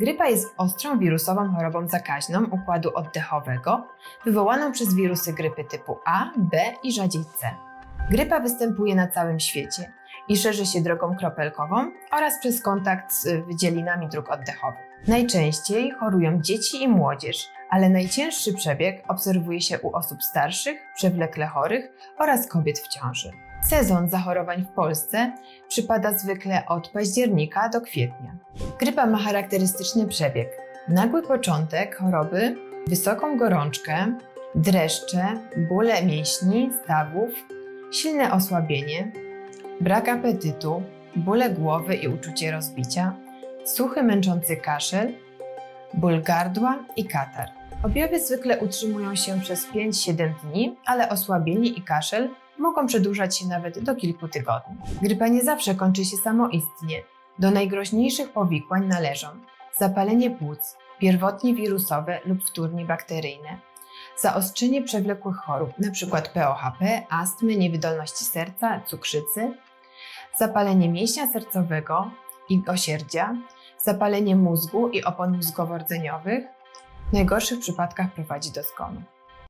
Grypa jest ostrą wirusową chorobą zakaźną układu oddechowego, wywołaną przez wirusy grypy typu A, B i rzadziej C. Grypa występuje na całym świecie i szerzy się drogą kropelkową oraz przez kontakt z wydzielinami dróg oddechowych. Najczęściej chorują dzieci i młodzież, ale najcięższy przebieg obserwuje się u osób starszych, przewlekle chorych oraz kobiet w ciąży. Sezon zachorowań w Polsce przypada zwykle od października do kwietnia. Grypa ma charakterystyczny przebieg. Nagły początek choroby, wysoką gorączkę, dreszcze, bóle mięśni, stawów, silne osłabienie, brak apetytu, bóle głowy i uczucie rozbicia, suchy męczący kaszel, ból gardła i katar. Objawy zwykle utrzymują się przez 5-7 dni, ale osłabienie i kaszel mogą przedłużać się nawet do kilku tygodni. Grypa nie zawsze kończy się samoistnie. Do najgroźniejszych powikłań należą zapalenie płuc, pierwotnie wirusowe lub wtórnie bakteryjne, zaostrzenie przewlekłych chorób, np. POHP, astmy, niewydolności serca, cukrzycy, zapalenie mięśnia sercowego i osierdzia, zapalenie mózgu i opon mózgowo-rdzeniowych, w najgorszych przypadkach prowadzi do zgonu.